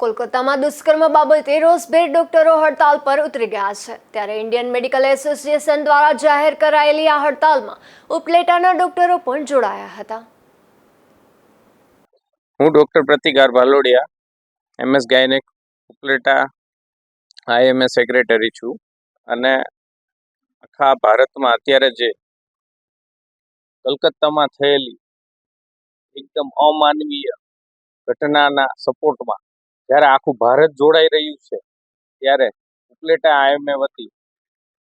કોલકાતામાં દુષ્કર્મ બાબતે રોજભેર ડોક્ટરો હડતાલ પર ઉતરી ગયા છે. ત્યારે ઇન્ડિયન મેડિકલ એસોસિએશન દ્વારા જાહેર કરાયેલી આ હડતાલમાં ઉપલેટાના ડોક્ટરો પણ જોડાયા હતા. હું doctor Pratikar Bhalodiya MS gynaec, Upleta IMA secretary છું. અને આખા ભારતમાં અત્યારે જે કલકત્તામાં થયેલી એકદમ અમાનવીય ઘટનાના સપોર્ટમાં જ્યારે આખું ભારત જોડાઈ રહ્યું છે, ત્યારે ઉપલેટા આઈએમએ વતી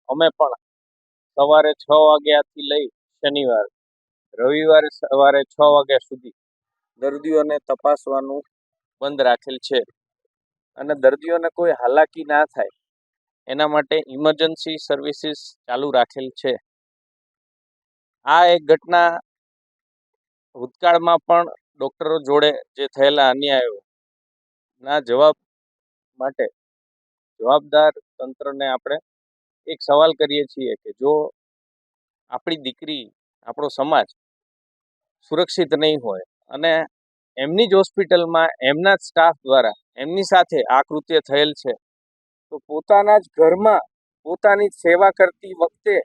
અમે પણ સવારે છ વાગ્યાથી લઈ શનિવાર, રવિવારે સવારે છ વાગ્યા સુધી દર્દીઓને તપાસવાનું બંધ રાખેલ છે. અને દર્દીઓને કોઈ હાલાકી ના થાય, એના માટે ઇમરજન્સી સર્વિસીસ ચાલુ રાખેલ છે. આ એક ઘટના ભૂતકાળમાં પણ ડૉક્ટરો જોડે જે થયેલા અન્યાયો ના જવાબ માટે જવાબદાર તંત્રને આપણે એક સવાલ કરીએ છીએ કે જો આપણી દીકરી, આપણો સમાજ સુરક્ષિત નહીં હોય અને એમની જ હોસ્પિટલમાં એમના જ સ્ટાફ દ્વારા એમની સાથે આ કૃત્ય થયેલ છે, તો પોતાના જ ઘરમાં પોતાની સેવા કરતી વખતે,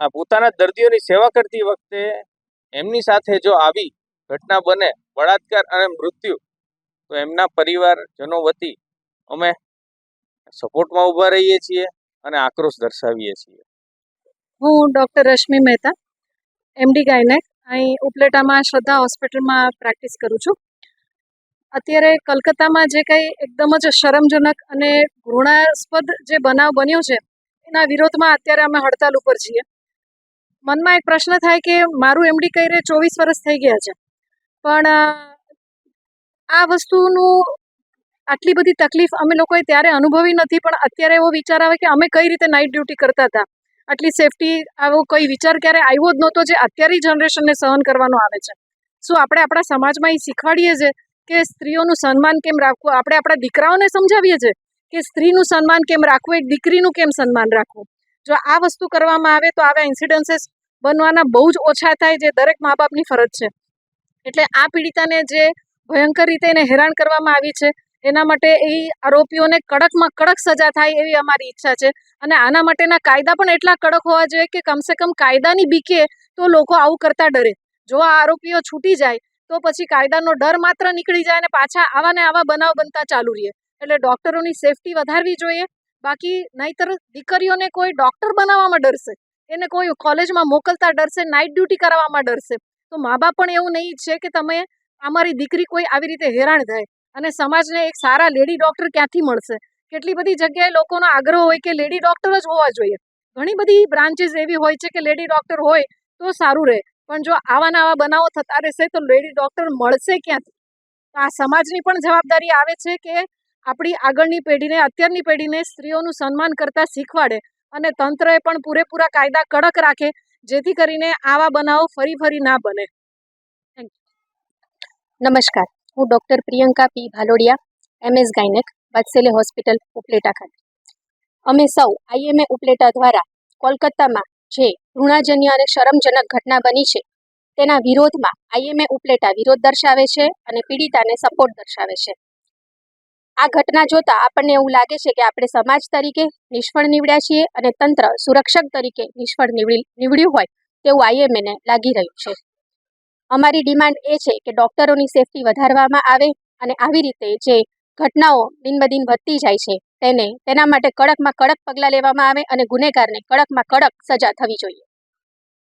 આ પોતાના દર્દીઓની સેવા કરતી વખતે એમની સાથે જો આવી ઘટના બને, બળાત્કાર અને મૃત્યુ તો એમના પરિવારજનો વતી અમે સપોર્ટમાં ઊભા રહીએ છીએ અને આક્રોશ દર્શાવીએ છીએ. હું doctor Rashmi Mehta MD gynaec. અહીં ઉપલેટામાં શ્રદ્ધા હોસ્પિટલમાં પ્રેક્ટિસ કરું છું. અત્યારે કલકત્તામાં જે કંઈ એકદમ જ શરમજનક અને ઘૃણાસ્પદ જે બનાવ બન્યો છે, એના વિરોધમાં અત્યારે અમે હડતાલ ઉપર છીએ. મનમાં એક પ્રશ્ન થાય કે મારું એમડી કર્યે ચોવીસ વર્ષ થઈ ગયા છે. પણ આ વસ્તુનું આટલી બધી તકલીફ અમે લોકોએ ત્યારે અનુભવી નથી, પણ અત્યારે એવો વિચાર આવે કે અમે કઈ રીતે નાઇટ ડ્યુટી કરતા હતા? આટલી સેફટી આવો કોઈ વિચાર ક્યારે આવ્યો જ નહોતો જે અત્યારની જનરેશનને સહન કરવાનો આવે છે. શું આપણે આપણા સમાજમાં એ શીખવાડીએ છીએ કે સ્ત્રીઓનું સન્માન કેમ રાખવું? આપણે આપણા દીકરાઓને સમજાવીએ છીએ કે સ્ત્રીનું સન્માન કેમ રાખવું? એક દીકરીનું કેમ સન્માન રાખવું? જો આ વસ્તુ કરવામાં આવે તો આવા ઇન્સિડન્સીસ બનવાના બહુ જ ઓછા થાય, જે દરેક મા બાપની ફરજ છે. એટલે આ પીડિતાને જે ભયંકર રીતે એને હેરાન કરવામાં આવી છે. એના માટે એ આરોપીઓને કડકમાં કડક સજા થાય એવી અમારી ઈચ્છા છે. અને આના માટેના કાયદા પણ એટલા કડક હોવા જોઈએ કે કમસે કમ કાયદાની બીકે તો લોકો આવું કરતા ડરે. જો આ આરોપીઓ છૂટી જાય, તો પછી કાયદાનો ડર માત્ર નીકળી જાય અને પાછા આવા ને આવા બનાવ બનતા ચાલુ રહે. એટલે ડૉક્ટરોની સેફટી વધારવી જોઈએ. બાકી નહીતર દીકરીઓને કોઈ ડૉક્ટર બનાવવામાં ડરશે. એને કોઈ કોલેજમાં મોકલતા ડરશે, નાઇટ ડ્યુટી કરાવવામાં ડરશે. તો મા બાપ પણ એવું નહીં ઈચ્છે કે તમે અમારી દીકરી કોઈ આવી રીતે હેરાન થાય અને સમાજને એક સારા લેડી ડૉક્ટર ક્યાંથી મળશે? કેટલી બધી જગ્યાએ લોકોનો આગ્રહ હોય કે લેડી ડૉક્ટર જ હોવા જોઈએ. ઘણી બધી બ્રાન્ચીસ એવી હોય છે કે લેડી ડૉક્ટર હોય તો સારું રહે, પણ જો આવા આવા બનાવો થતા રહેશે તો લેડી ડૉક્ટર મળશે ક્યાંથી? તો આ સમાજની પણ જવાબદારી આવે છે કે આપણી આગળની પેઢીને, અત્યારની પેઢીને સ્ત્રીઓનું સન્માન કરતા શીખવાડે અને તંત્રએ પણ પૂરેપૂરા કાયદા કડક રાખે, જેથી કરીને આવા બનાવો ફરી ફરી ના બને. નમસ્કાર, હું doctor Priyanka P. Bhalodiya, MS gynaec, Vatsalya hospital, Upleta ખાતે. અમે સૌ આઈએમએ ઉપલેટા દ્વારા કોલકાતામાં જે ઋણાજન્ય અને શરમજનક ઘટના બની છે, તેના વિરોધમાં આઈએમએ ઉપલેટા વિરોધ દર્શાવે છે અને પીડિતાને સપોર્ટ દર્શાવે છે. આ ઘટના જોતા આપણને એવું લાગે છે કે આપણે સમાજ તરીકે નિષ્ફળ નીવડ્યા છીએ અને તંત્ર સુરક્ષક તરીકે નિષ્ફળ નીવડી, નીવડ્યું હોય તેવું આઈએમએને લાગી રહ્યું છે. અમારી ડિમાન્ડ એ છે કે ડૉક્ટરોની સેફટી વધારવામાં આવે અને આવી રીતે જે ઘટનાઓ દિનબદિન વધતી જાય છે તેને, તેના માટે કડકમાં કડક પગલાં લેવામાં આવે અને ગુનેગારને કડકમાં કડક સજા થવી જોઈએ.